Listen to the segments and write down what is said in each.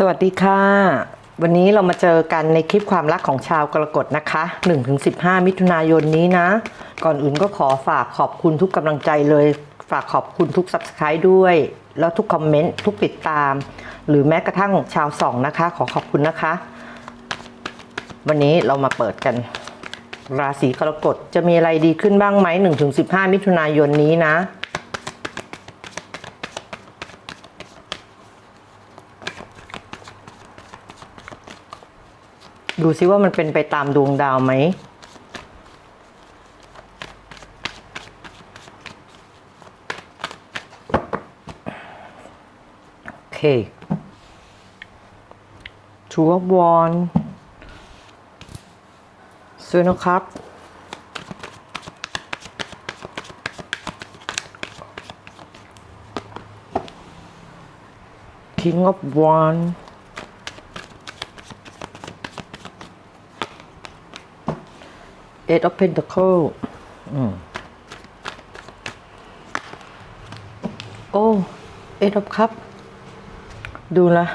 สวัสดีค่ะ วันนี้เรามาเจอกันในคลิปความรักของชาวกรกฎนะคะ1-15 มิถุนายนนี้นะ ก่อนอื่นก็ขอฝากขอบคุณทุกกำลังใจเลย ฝากขอบคุณทุก Subscribe ด้วย แล้วทุกคอมเมนต์ ทุกติดตาม หรือแม้กระทั่งชาวสองนะคะ ขอขอบคุณนะคะ วันนี้เรามาเปิดกัน ราศีกรกฎจะมีอะไรดีขึ้นบ้างไหม1-15 มิถุนายนนี้นะ ดูซิว่ามันเป็นไปตามดวงดาวไหม โอเค Two of Wands สวยนะครับ King of Wands Eight of Pentacle อืมโอ้ Eight of Cup ดูละ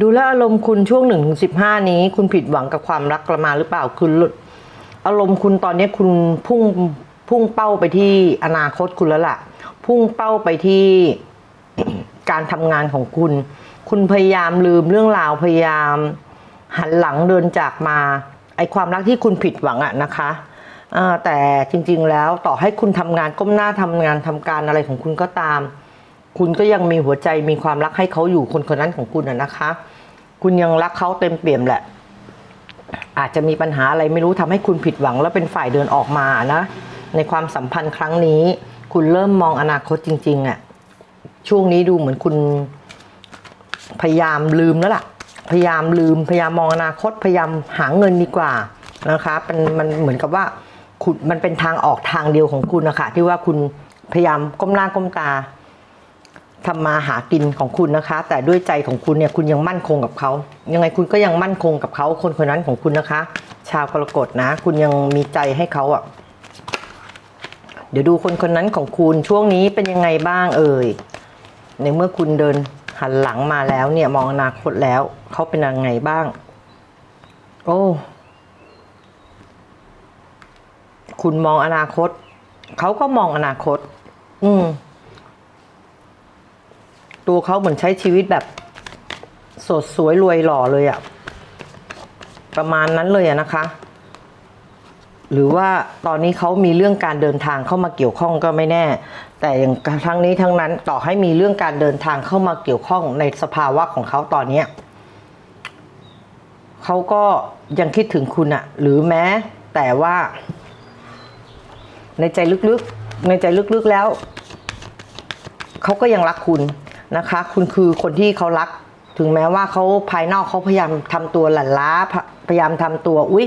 ดูแลวอารมณ์คุณช่วงหนึ่งถึงสิบห้านี้ คุณผิดหวังกับความรักกระมาหรือเปล่าคืออารมณ์คุณตอนนี้คุณพุ่งพุ่งเป้าไปที่อนาคตคุณแล้วล่ะ พุ่งเป้าไปที่การทำงานของคุณ คุณพยายามลืมเรื่องราวพยายาม หันหลังเดินจากมา ไอความรักที่คุณผิดหวังอะนะคะแต่จริงๆแล้วต่อให้คุณทำงานก้มหน้าทำงานทำการอะไรของคุณก็ตาม คุณก็ยังมีหัวใจมีความรักให้เขาอยู่คนคนนั้นของคุณอะนะคะ คุณยังรักเขาเต็มเปี่ยมแหละ อาจจะมีปัญหาอะไรไม่รู้ทำให้คุณผิดหวังแล้วเป็นฝ่ายเดินออกมานะ ในความสัมพันธ์ครั้งนี้ คุณเริ่มมองอนาคตจริงๆอะช่วงนี้ดูเหมือนคุณพยายามลืมแล้วล่ะ พยายามลืมพยายามมองอนาคตพยายามหาเงินดีกว่านะคะเป็นมันเหมือนกับว่าคุณมันเป็นทางออกทางเดียวของคุณนะคะที่ว่าคุณพยายามก้มหน้าก้มตาทำมาหากินของคุณนะคะ แต่ด้วยใจของคุณเนี่ยคุณยังมั่นคงกับเขายังไงคุณก็ยังมั่นคงกับเขาคนคนนั้นของคุณนะคะ ชาวกรกฎนะ คุณยังมีใจให้เขาอะเดี๋ยวดูคนคนนั้นของคุณช่วงนี้เป็นยังไงบ้างเอ่ยในเมื่อคุณเดิน หันหลังมาแล้วเนี่ยมองอนาคตแล้วเขาเป็นยังไงบ้าง โอ้คุณมองอนาคต เขาก็มองอนาคต อืม ตัวเขาเหมือนใช้ชีวิตแบบ สดสวยรวยหล่อเลยอะประมาณนั้นเลยอะนะคะ หรือว่าตอนนี้เขามีเรื่องการเดินทางเข้ามาเกี่ยวข้องก็ไม่แน่แต่อย่างทั้งนี้ทั้งนั้นต่อให้มีเรื่องการเดินทางเข้ามาเกี่ยวข้องในสภาวะของเขาตอนเนี้ยเขาก็ยังคิดถึงคุณอะหรือแม้แต่ว่า ในใจลึกๆในใจลึกๆแล้วเขาก็ยังรักคุณนะคะ คุณคือคนที่เขารัก ถึงแม้ว่าเขาภายนอกเขาพยายามทำตัวหลั่นล้าพพยายามทำตัว อุ๊ย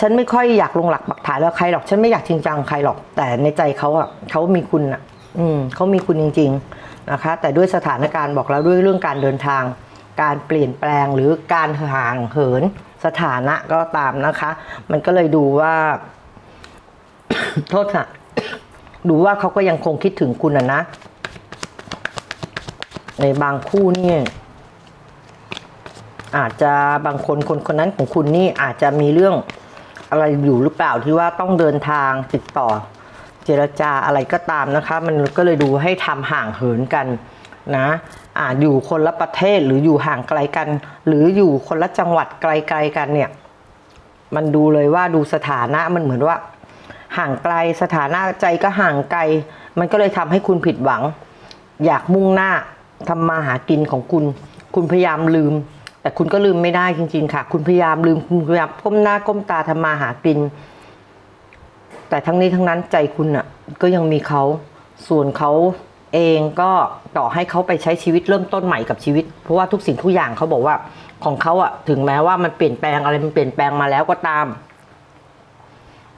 ฉันไม่ค่อยอยากลงหลักปักฐานแล้วใครหรอก ฉันไม่อยากจริงจังใครหรอก แต่ในใจเขาอะเขามีคุณอะ อืมเขามีคุณจริง ๆนะคะ แต่ด้วยสถานการณ์บอกแล้วด้วยเรื่องการเดินทาง การเปลี่ยนแปลงหรือการห่างเหิน สถานะก็ตามนะคะ มันก็เลยดูว่า โทษค่ะ ดูว่าเขาก็ยังคงคิดถึงคุณอะนะ ในบางคู่นี่อาจจะบางคนคนคนนั้นของคุณนี่อาจจะมีเรื่อง อะไรอยู่หรือเปล่าที่ว่าต้องเดินทางติดต่อ เจรจาอะไรก็ตามนะคะ มันก็เลยดูให้ทำห่างเหินกันนะอาจอยู่คนละประเทศหรืออยู่ห่างไกลกัน หรืออยู่คนละจังหวัดไกลๆกันเนี่ย มันดูเลยว่าดูสถานะมันเหมือนว่า ห่างไกลสถานะใจก็ห่างไกล มันก็เลยทำให้คุณผิดหวัง อยากมุ่งหน้าทำมาหากินของคุณ คุณพยายามลืม แต่คุณก็ลืมไม่ได้จริง ๆ ค่ะ คุณพยายามลืมคุณพยายามก้มหน้าก้มตาทำมาหากิน แต่ทั้งนี้ทั้งนั้นใจคุณอะ ก็ยังมีเขาส่วนเขาเองก็ต่อให้เขาไปใช้ชีวิตเริ่มต้นใหม่กับชีวิต เพราะว่าทุกสิ่งทุกอย่างเขาบอกว่า ของเขาอะ ถึงแม้ว่ามันเปลี่ยนแปลงอะไรมันเปลี่ยนแปลงมาแล้วก็ตาม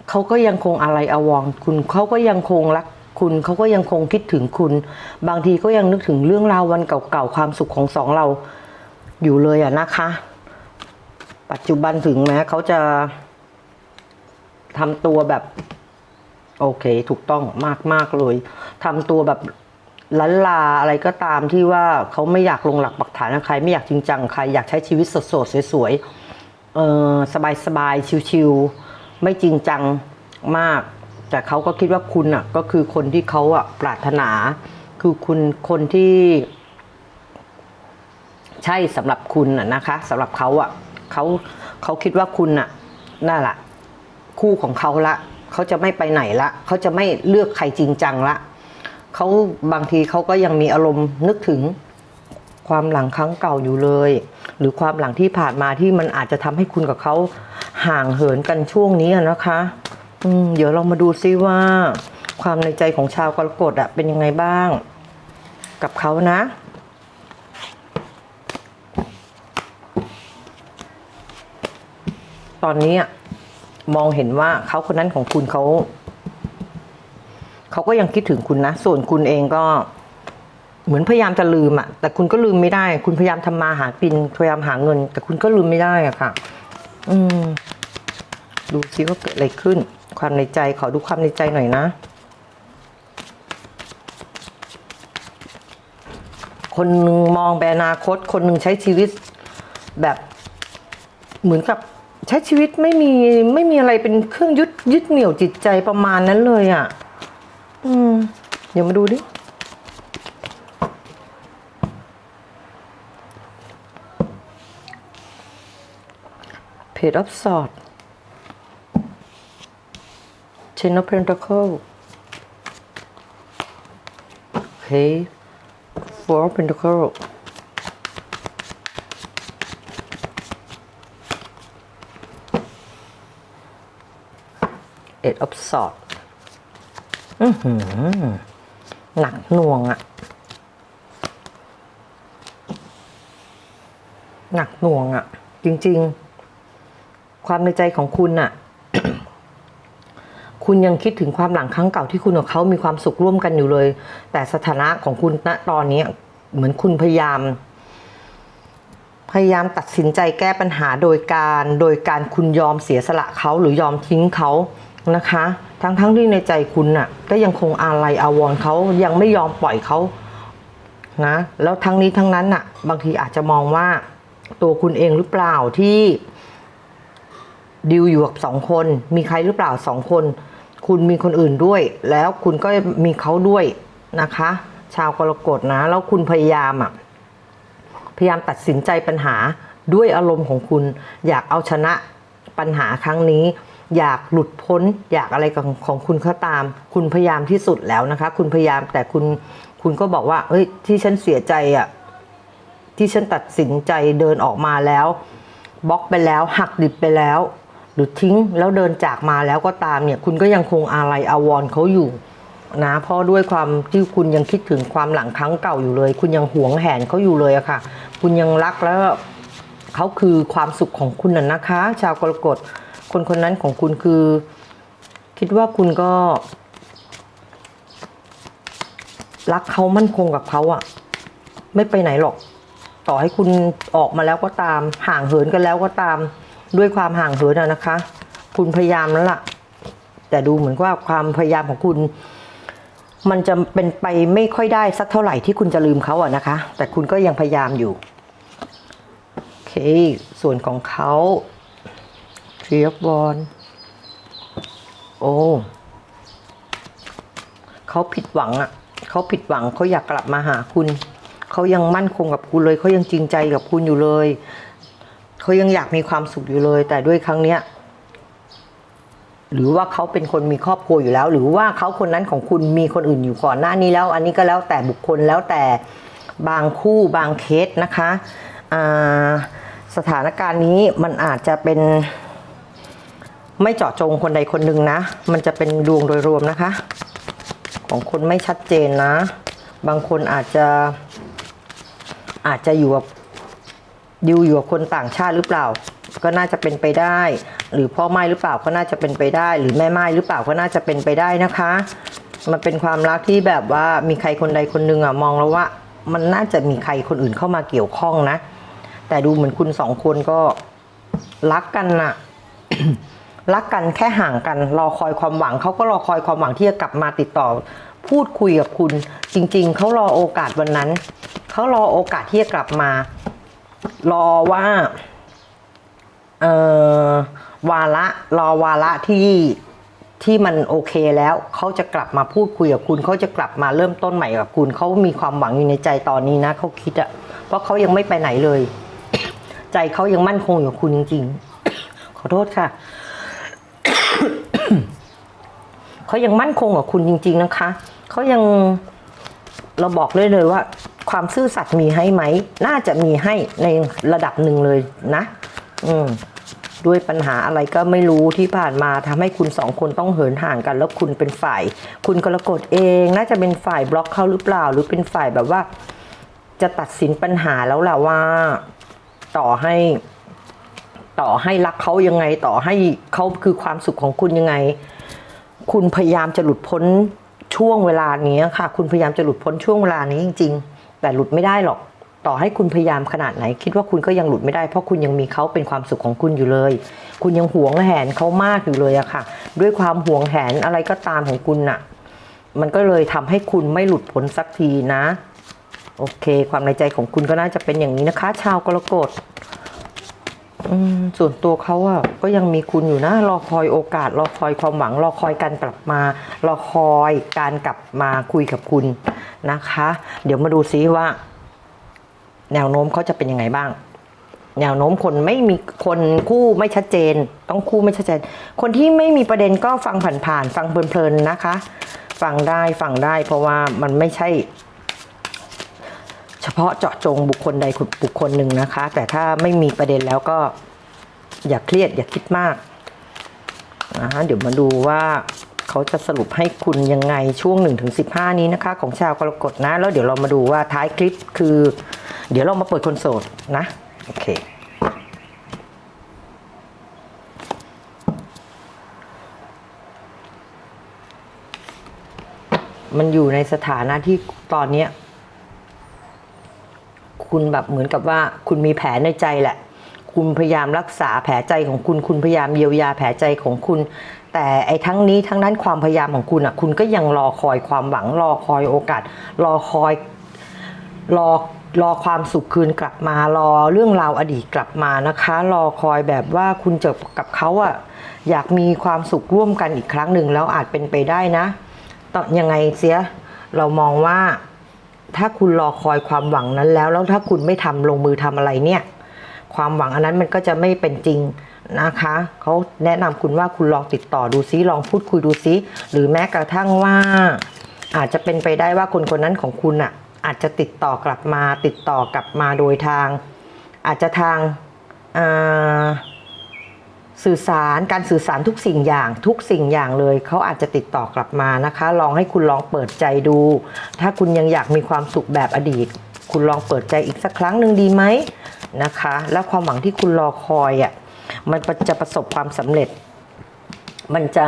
เขาก็ยังคงอะไรอวรณ์คุณเขาก็ยังคงรักคุณเขาก็ยังคงคิดถึงคุณ บางทีก็ยังนึกถึงเรื่องราววันเก่าๆความสุขของสองเรา อยู่เลยอะนะคะ ปัจจุบันถึงแม้เขาจะทำตัวแบบ โอเค ถูกต้องมากมากเลยทำตัวแบบลันลาอะไรก็ตามที่ว่าเขาไม่อยากลงหลักปักฐานใคร ไม่อยากจริงจังใครอยากใช้ชีวิตสดๆสวยๆเออสบายๆชิวๆไม่จริงจังมาก แต่เขาก็คิดว่าคุณอะก็คือคนที่เขาอะปรารถนา คือคุณคนที่ ใช่สำหรับคุณน่ะนะคะสำหรับเขาอะเขาเขาคิดว่าคุณน่ะนั่นแหละคู่ของเขาละเขาจะไม่ไปไหนละเขาจะไม่เลือกใครจริงจังละเขาบางทีเขาก็ยังมีอารมณ์นึกถึงความหลังครั้งเก่าอยู่เลย หรือความหลังที่ผ่านมาที่มันอาจจะทำให้คุณกับเขาห่างเหินกันช่วงนี้นะคะ อืมเดี๋ยวเรามาดูซิว่า ความในใจของชาวกรกฎอะเป็นยังไงบ้าง กับเขานะ ตอนนี้มองเห็นว่าเขาคนนั้นของคุณเขาเขาก็ยังคิดถึงคุณนะ ส่วนคุณเองก็ เหมือนพยายามจะลืมอะแต่คุณก็ลืมไม่ได้ คุณพยายามทำมาหากินพยายามหาเงิน แต่คุณก็ลืมไม่ได้อะค่ะ อืม ดูซิว่าเกิดอะไรขึ้น ความในใจขอดูความในใจหน่อยนะคนหนึ่งมองไปอนาคต คนหนึ่งใช้ชีวิตแบบเหมือนกับ ใช้ชีวิตไม่มีไม่มีอะไรเป็นเครื่องยึดยึดเหนี่ยวจิตใจประมาณนั้นเลยอะ่ะ อืม เดี๋ยวมาดูดิ Page of Swords Ten of Pentacles Okay Four of Pentacles Eight of Swords อือหือหนักหน่วงอะหนักหน่วงอะจริง ๆ ความในใจของคุณน่ะคุณยังคิดถึงความหลังครั้งเก่าที่คุณกับเขามีความสุขร่วมกันอยู่เลย แต่สถานะของคุณณตอนนี้เหมือนคุณพยายาม พยายามตัดสินใจแก้ปัญหาโดยการ โดยการคุณยอมเสียสละเขาหรือยอมทิ้งเขา นะคะ ทั้งทั้งที่ในใจคุณน่ะ ก็ยังคงอาลัยอาวรณ์เขายังไม่ยอมปล่อยเขานะ แล้วทั้งนี้ทั้งนั้นน่ะ บางทีอาจจะมองว่า ตัวคุณเองหรือเปล่าที่ดิวอยู่กับสองคน มีใครหรือเปล่าสองคน คุณมีคนอื่นด้วย แล้วคุณก็มีเขาด้วยนะคะ ชาวกรกฎนะ แล้วคุณพยายามอะพยายามตัดสินใจปัญหาด้วยอารมณ์ของคุณ อยากเอาชนะปัญหาครั้งนี้ อยากหลุดพ้น อยากอะไรของของคุณก็ตาม คุณพยายามที่สุดแล้วนะคะ คุณพยายามแต่คุณคุณก็บอกว่า เอ้ย ที่ฉันเสียใจอะที่ฉันตัดสินใจเดินออกมาแล้วบล็อกไปแล้ว หักดิบไปแล้ว หรือทิ้งแล้วเดินจากมาแล้วก็ตามเนี่ย คุณก็ยังคงอาลัยอาวรเขาอยู่นะเพราะด้วยความที่คุณยังคิดถึงความหลังครั้งเก่าอยู่เลย คุณยังหวงแหนเขาอยู่เลยอะค่ะ คุณยังรักแล้ว เขาคือความสุขของคุณน่ะนะคะ ชาวกรกฎคนคนนั้นของคุณคือ คิดว่าคุณก็ รักเขามั่นคงกับเขาอะไม่ไปไหนหรอก ต่อให้คุณออกมาแล้วก็ตาม ห่างเหินกันแล้วก็ตาม ด้วยความห่างเหินนะคะ คุณพยายามแล้วล่ะ แต่ดูเหมือนว่าความพยายามของคุณ มันจะเป็นไปไม่ค่อยได้สักเท่าไหร่ที่คุณจะลืมเขาอะนะคะ แต่คุณก็ยังพยายามอยู่ เค ส่วนของเขาเทียบบอลโอ้เขาผิดหวังอะเขาผิดหวังเขาอยากกลับมาหาคุณ เขายังมั่นคงกับคุณเลยเขายังจริงใจกับคุณอยู่เลยเขายังอยากมีความสุขอยู่เลย แต่ด้วยครั้งเนี้ยหรือว่าเขาเป็นคนมีครอบครัวอยู่แล้ว หรือว่าเขาคนนั้นของคุณมีคนอื่นอยู่ก่อนหน้านี้แล้ว อันนี้ก็แล้วแต่บุคคลแล้วแต่บางคู่บางเคสนะคะอ่า สถานการณ์นี้มันอาจจะเป็น ไม่เจาะจงคนใดคนหนึ่งนะ มันจะเป็นดวงโดยรวมนะคะ ของคนไม่ชัดเจนนะ บางคนอาจจะ อาจจะอยู่กับดิวอยู่กับคนต่างชาติหรือเปล่า ก็น่าจะเป็นไปได้ หรือพ่อไม้หรือเปล่าก็น่าจะเป็นไปได้ หรือแม่ไม้หรือเปล่าก็น่าจะเป็นไปได้นะคะ มันเป็นความรักที่แบบว่ามีใครคนใดคนหนึ่งอะมองแล้วว่า มันน่าจะมีใครคนอื่นเข้ามาเกี่ยวข้องนะ แต่ดูเหมือนคุณสองคนก็รักกันน่ะ รักกันแค่ห่างกัน รอคอยความหวังเขาก็รอคอยความหวังที่จะกลับมาติดต่อ พูดคุยกับคุณ จริง ๆเขารอโอกาสวันนั้นเขารอโอกาสที่จะกลับมา รอว่าเออวาระรอวาระที่ที่มันโอเคแล้วเขาจะกลับมาพูดคุยกับคุณเขาจะกลับมาเริ่มต้นใหม่กับคุณเขามีความหวังอยู่ในใจตอนนี้นะเขาคิดอะเพราะเขายังไม่ไปไหนเลย ใจเขายังมั่นคงอยู่กับคุณจริง ๆ ขอโทษค่ะ เขายังมั่นคงกับคุณจริง ๆ นะคะ เขายังเราบอกเลยเลยว่า ความซื่อสัตย์มีให้ไหม น่าจะมีให้ในระดับหนึ่งเลยนะ อืมด้วยปัญหาอะไรก็ไม่รู้ที่ผ่านมาทำให้คุณสองคนต้องเหินห่างกัน แล้วคุณเป็นฝ่าย คุณกรกฎเอง น่าจะเป็นฝ่ายบล็อกเขาหรือเปล่า หรือเป็นฝ่ายแบบว่า จะตัดสินปัญหาแล้วแหละว่า ต่อให้ต่อให้รักเขายังไงต่อให้เขาคือความสุขของคุณยังไง คุณพยายามจะหลุดพ้นช่วงเวลานี้ค่ะ คุณพยายามจะหลุดพ้นช่วงเวลานี้จริง ๆ แต่หลุดไม่ได้หรอก ต่อให้คุณพยายามขนาดไหน คิดว่าคุณก็ยังหลุดไม่ได้เพราะคุณยังมีเขาเป็นความสุขของคุณอยู่เลย คุณยังหวงแหนเขามากอยู่เลยอะค่ะ ด้วยความหวงแหนอะไรก็ตามของคุณน่ะ มันก็เลยทำให้คุณไม่หลุดพ้นสักทีนะ โอเค ความในใจของคุณก็น่าจะเป็นอย่างนี้นะคะ ชาวกรกฎส่วนตัวเขาอะก็ยังมีคุณอยู่นะรอคอยโอกาส รอคอยความหวัง รอคอยการกลับมา รอคอยการกลับมาคุยกับคุณนะคะ เดี๋ยวมาดูซิว่า แนวโน้มเขาจะเป็นยังไงบ้าง แนวโน้มคนไม่มีคนคู่ไม่ชัดเจน ต้องคู่ไม่ชัดเจน คนที่ไม่มีประเด็นก็ฟังผ่านๆฟังเพลินๆนะคะ ฟังได้ฟังได้ เพราะว่ามันไม่ใช่ เฉพาะเจาะจงบุคคลใดบุคคลหนึ่งนะคะ แต่ถ้าไม่มีประเด็นแล้วก็อย่าเครียดอย่าคิดมากนะะเดี๋ยวมาดูว่าเขาจะสรุปให้คุณยังไงช่วง 1-15 นี้นะคะ ของชาวกรกฎนะ แล้วเดี๋ยวเรามาดูว่าท้ายคลิปคือ เดี๋ยวเรามาเปิดคนโสดนะ โอเคมันอยู่ในสถานะที่ตอนเนี้ย คุณแบบเหมือนกับว่าคุณมีแผลในใจแหละ คุณพยายามรักษาแผลใจของคุณ คุณพยายามเยียวยาแผลใจของคุณ แต่ไอ้ทั้งนี้ทั้งนั้นความพยายามของคุณอะ คุณก็ยังรอคอยความหวัง รอคอยโอกาส รอคอยรอรอความสุขคืนกลับมารอเรื่องราวอดีตกลับมานะคะ รอคอยแบบว่าคุณเจอกับเขาอะอยากมีความสุขร่วมกันอีกครั้งหนึ่งแล้วอาจเป็นไปได้นะต่อยังไงเสียเรามองว่า ถ้าคุณรอคอยความหวังนั้นแล้ว แล้วถ้าคุณไม่ทำลงมือทำอะไรเนี่ย ความหวังอันนั้นมันก็จะไม่เป็นจริงนะคะเขาแนะนำคุณว่าคุณลองติดต่อดูซิลองพูดคุยดูซิหรือแม้กระทั่งว่า อาจจะเป็นไปได้ว่าคนคนนั้นของคุณอะ อาจจะติดต่อกลับมาติดต่อกลับมาโดยทาง อาจจะทางอ่า สื่อสารการสื่อสารทุกสิ่งอย่างทุกสิ่งอย่างเลย เขาอาจจะติดต่อกลับมานะคะ ลองให้คุณลองเปิดใจดู ถ้าคุณยังอยากมีความสุขแบบอดีต คุณลองเปิดใจอีกสักครั้งหนึ่งดีไหมนะคะ แล้วความหวังที่คุณรอคอยอะมันจะประสบความสำเร็จ มันจะ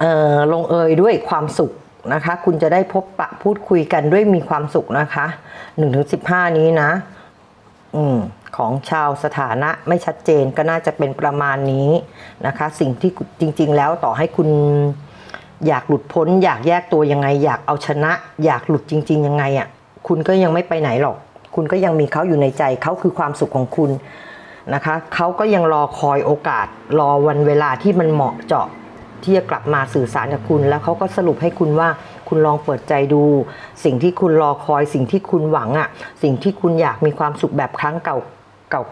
เออลงเอยด้วยความสุขนะคะ คุณจะได้พบปะพูดคุยกันด้วยมีความสุขนะคะ 1-15 นี้นะ อของชาวสถานะไม่ชัดเจนก็น่าจะเป็นประมาณนี้นะคะ สิ่งที่จริง ๆ แล้วต่อให้คุณอยากหลุดพ้น อยากแยกตัวยังไง อยากเอาชนะ อยากหลุดจริง ๆ ยังไงอะ่ะคุณก็ยังไม่ไปไหนหรอก คุณก็ยังมีเขาอยู่ในใจเขาคือความสุขของคุณนะคะเขาก็ยังรอคอยโอกาสรอวันเวลาที่มันเหมาะเจาะ ที่จะกลับมาสื่อสารกับคุณ แล้วเขาก็สรุปให้คุณว่าคุณลองเปิดใจดู สิ่งที่คุณรอคอย สิ่งที่คุณหวังอะ่ะ สิ่งที่คุณอยากมีความสุขแบบครั้งเก่า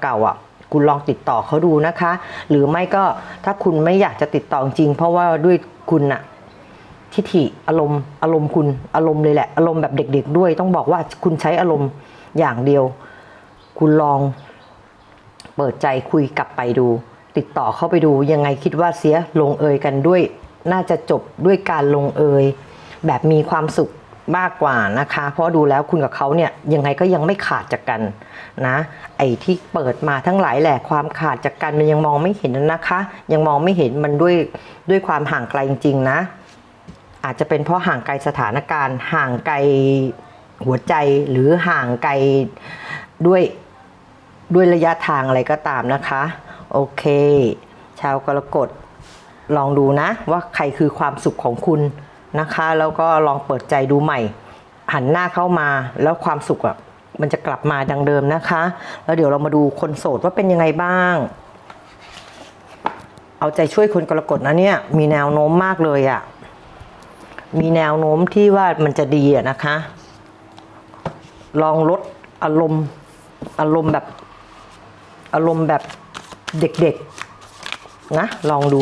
เก่าๆอะคุณลองติดต่อเขาดูนะคะ หรือไม่ก็ถ้าคุณไม่อยากจะติดต่อจริง เพราะว่าด้วยคุณอะทิฐิอารมณ์อารมณ์คุณอารมณ์เลยแหละ อารมณ์แบบเด็ก ๆ ด้วย ต้องบอกว่าคุณใช้อารมณ์อย่างเดียว คุณลองเปิดใจคุยกลับไปดู ติดต่อเข้าไปดูยังไงคิดว่าเสียลงเอยกันด้วย น่าจะจบด้วยการลงเอย แบบมีความสุขมากกว่านะคะ เพราะดูแล้วคุณกับเขาเนี่ยยังไงก็ยังไม่ขาดจากกันนะ ไอ้ที่เปิดมาทั้งหลายแหละความขาดจากกันมันยังมองไม่เห็นนะคะ ยังมองไม่เห็นมันด้วยด้วยความห่างไกลจริงๆนะ อาจจะเป็นเพราะห่างไกลสถานการณ์ ห่างไกลหัวใจหรือห่างไกลด้วยด้วยระยะทางอะไรก็ตามนะคะ โอเค ชาวกรกฎลองดูนะว่าใครคือความสุขของคุณนะคะ แล้วก็ลองเปิดใจดูใหม่ หันหน้าเข้ามาแล้วความสุขอะมันจะกลับมาดังเดิมนะคะ แล้วเดี๋ยวเรามาดูคนโสดว่าเป็นยังไงบ้าง เอาใจช่วยคนกรกฎนะเนี่ยมีแนวโน้มมากเลยอะ่ะมีแนวโน้มที่ว่ามันจะดีอะนะคะ ลองลดอารมณ์อารมณ์แบบอารมณ์แบบ เด็กๆ นะ ลองดู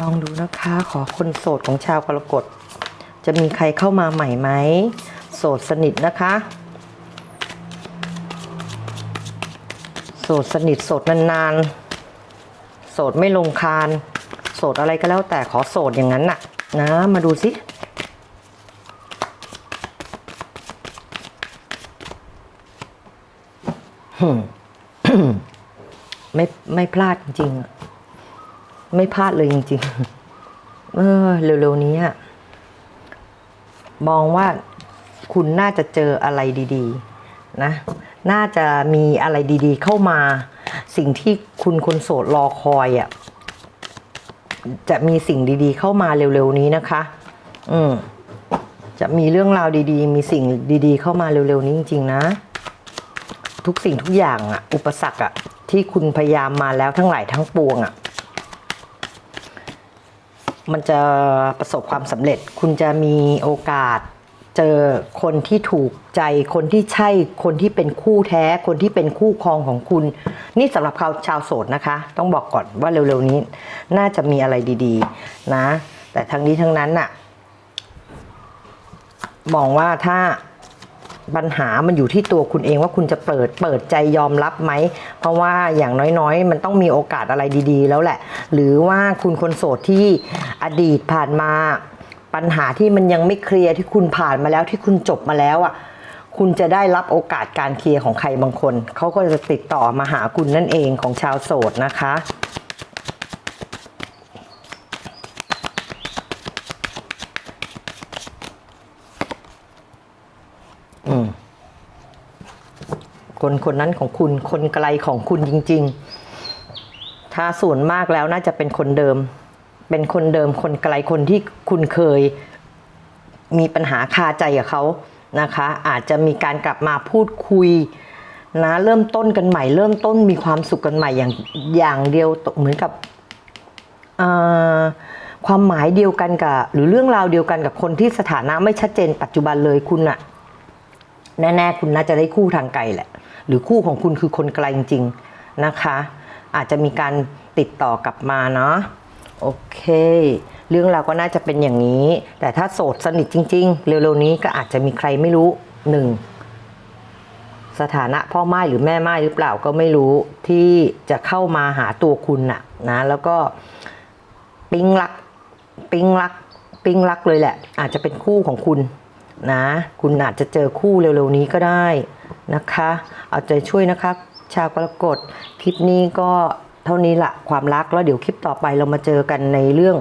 ลองดูนะคะ ขอคนโสดของชาวกรกฎ จะมีใครเข้ามาใหม่ไหม โสดสนิทนะคะ โสดสนิท โสดนานๆ โสดไม่ลงคาน โสดอะไรก็แล้วแต่ขอโสดอย่างนั้นน่ะ นะ มาดูสิ ไม่ไม่พลาดจริงๆ ไม่พลาดเลยจริงๆ เออเร็วๆนี้มองว่าคุณน่าจะเจออะไรดี ๆ นะ น่าจะมีอะไรดี ๆ เข้ามา สิ่งที่คุณคนโสดรอคอยอะ่ะ จะมีสิ่งดีๆ เข้ามาเร็วๆนี้นะคะ อืมจะมีเรื่องราวดีๆ มีสิ่งดีๆ เข้ามาเร็วๆนี้จริง ๆ นะ ทุกสิ่งทุกอย่างอะอุปสรรคอะที่คุณพยายามมาแล้วทั้งหลายทั้งปวงอะมันจะประสบความสำเร็จ คุณจะมีโอกาสเจอคนที่ถูกใจ คนที่ใช่ คนที่เป็นคู่แท้ คนที่เป็นคู่ครองของคุณ นี่สำหรับเขาชาวโสดนะคะ ต้องบอกก่อนว่าเร็วๆนี้ น่าจะมีอะไรดี ๆ นะ แต่ทั้งนี้ทั้งนั้นน่ะ มองว่าถ้า ปัญหามันอยู่ที่ตัวคุณเองว่าคุณจะเปิดเปิดใจยอมรับไหม เพราะว่าอย่างน้อยๆ มันต้องมีโอกาสอะไรดีๆ แล้วแหละ หรือว่าคุณคนโสดที่อดีตผ่านมา ปัญหาที่มันยังไม่เคลียร์ที่คุณผ่านมาแล้วที่คุณจบมาแล้วอะคุณจะได้รับโอกาสการเคลียร์ของใครบางคน เขาก็จะติดต่อมาหาคุณนั่นเองของชาวโสดนะคะ คนคนนั้นของคุณ คนไกลของคุณจริง ๆ ถ้าส่วนมากแล้วน่าจะเป็นคนเดิม เป็นคนเดิมคนไกลคนที่คุณเคยมีปัญหาคาใจกับเขานะคะ อาจจะมีการกลับมาพูดคุยนะเริ่มต้นกันใหม่ เริ่มต้นมีความสุขกันใหม่อย่างอย่างเดียวเหมือนกับความหมายเดียวกันกับ หรือเรื่องราวเดียวกันกับคนที่สถานะไม่ชัดเจนปัจจุบันเลยคุณอะแน่ๆ คุณน่าจะได้คู่ทางไกลแหละ หรือคู่ของคุณคือคนไกลจริงๆนะคะ อาจจะมีการติดต่อกลับมาเนาะโอเค เรื่องราวก็น่าจะเป็นอย่างนี้ แต่ถ้าโสดสนิทจริง ๆ เร็วๆนี้ก็อาจจะมีใครไม่รู้หนึ่งสถานะพ่อไม้หรือแม่ไม้หรือเปล่าก็ไม่รู้ที่จะเข้ามาหาตัวคุณน่ะนะแล้วก็ปิ๊งรักปิ๊งรักปิ๊งรักเลยแหละ อาจจะเป็นคู่ของคุณนะ คุณอาจจะเจอคู่เร็วๆนี้ก็ได้ นะคะ เอาใจช่วยนะคะ ชาวกรกฎคลิปนี้ก็เท่านี้ละความรักแล้วเดี๋ยวคลิปต่อไปเรามาเจอกันในเรื่อง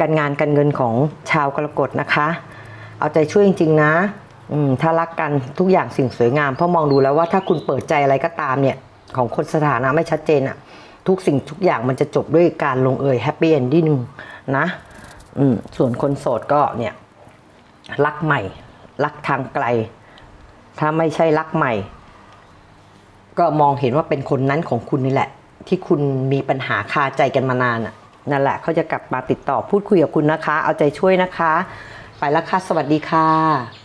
การงานการเงินของชาวกรกฎนะคะ เอาใจช่วยจริง ๆ นะถ้ารักกันทุกอย่างสิ่งสวยงามเพราะมองดูแล้วว่าถ้าคุณเปิดใจอะไรก็ตามเนี่ย ของคนสถานะไม่ชัดเจนอะทุกสิ่งทุกอย่างมันจะจบด้วยการลงเอยแฮปปี้เอนดิ้งนะส่วนคนโสดก็เนี่ย รักใหม่ รักทางไกล ถ้าไม่ใช่รักใหม่ ก็มองเห็นว่าเป็นคนนั้นของคุณนี่แหละ ที่คุณมีปัญหาคาใจกันมานานอะนั่นแหละเขาจะกลับมาติดต่อพูดคุยกับคุณนะคะ เอาใจช่วยนะคะ ไปแล้วค่ะ สวัสดีค่ะ